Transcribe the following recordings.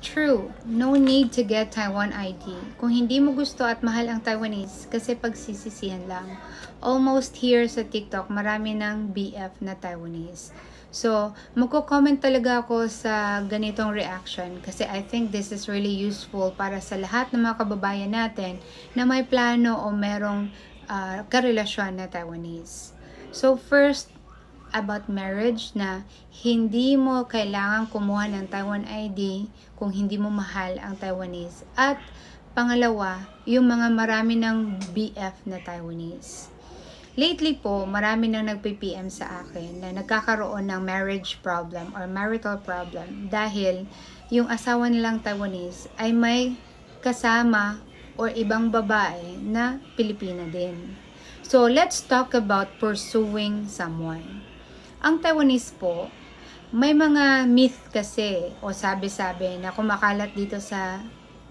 True, no need to get Taiwan ID. Kung hindi mo gusto at mahal ang Taiwanese, kasi pagsisisihan lang. Almost here sa TikTok, marami ng BF na Taiwanese. So, magko-comment talaga ako sa ganitong reaction kasi I think this is really useful para sa lahat ng mga kababayan natin na may plano o merong ah, karelasyon na Taiwanese. So, first, about marriage na hindi mo kailangan kumuha ng Taiwan ID kung hindi mo mahal ang Taiwanese. At pangalawa, yung mga marami ng BF na Taiwanese. Lately po, marami nang nagpi-PM sa akin na nagkakaroon ng marriage problem or marital problem dahil yung asawa nilang Taiwanese ay may kasama or ibang babae na Pilipina din. So, let's talk about pursuing someone. Ang Taiwanese po, may mga myth kasi o sabi-sabi na kumakalat dito sa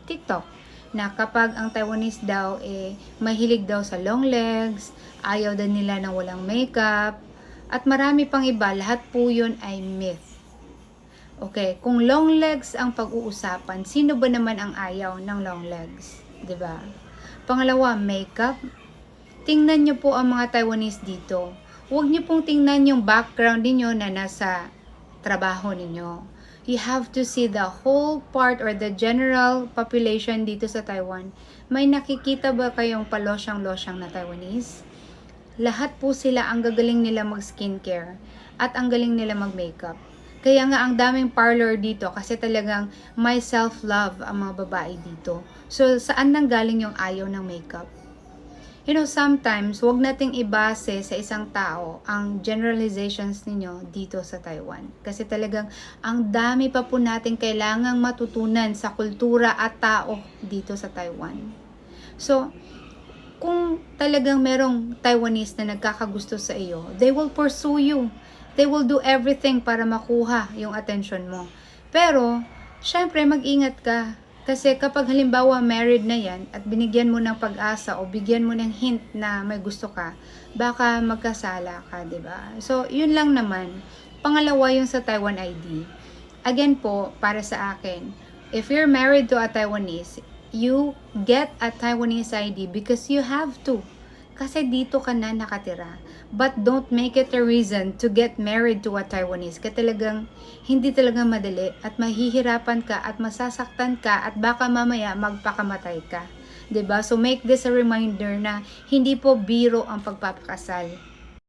TikTok na kapag ang Taiwanese daw eh mahilig daw sa long legs, ayaw din nila ng walang makeup, at marami pang iba, lahat po yun ay myth. Okay, kung long legs ang pag-uusapan, sino ba naman ang ayaw ng long legs? 'Di ba? Pangalawa, makeup. Tingnan nyo po ang mga Taiwanese dito. Huwag nyo pong tingnan yung background ninyo na nasa trabaho ninyo. You have to see the whole part or the general population dito sa Taiwan. May nakikita ba kayong palosyang-losyang na Taiwanese? Lahat po sila ang gagaling nila mag-skincare at ang galing nila mag-makeup. Kaya nga ang daming parlor dito kasi talagang may self-love ang mga babae dito. So saan nang galing yung ayaw ng makeup? You know, sometimes, wag nating ibase sa isang tao ang generalizations ninyo dito sa Taiwan. Kasi talagang ang dami pa po natin kailangang matutunan sa kultura at tao dito sa Taiwan. So, kung talagang merong Taiwanese na nagkakagusto sa iyo, they will pursue you. They will do everything para makuha yung attention mo. Pero, syempre, mag-ingat ka. Kasi kapag halimbawa married na yan at binigyan mo ng pag-asa o bigyan mo ng hint na may gusto ka, baka magkasala ka, ba? So, yun lang naman. Pangalawa yung sa Taiwan ID. Again po, para sa akin, if you're married to a Taiwanese, you get a Taiwanese ID because you have to. Kasi dito ka na nakatira. But don't make it a reason to get married to a Taiwanese. Kasi talagang hindi talaga madali at mahihirapan ka at masasaktan ka at baka mamaya magpakamatay ka. 'Di ba? So make this a reminder na hindi po biro ang pagpapakasal.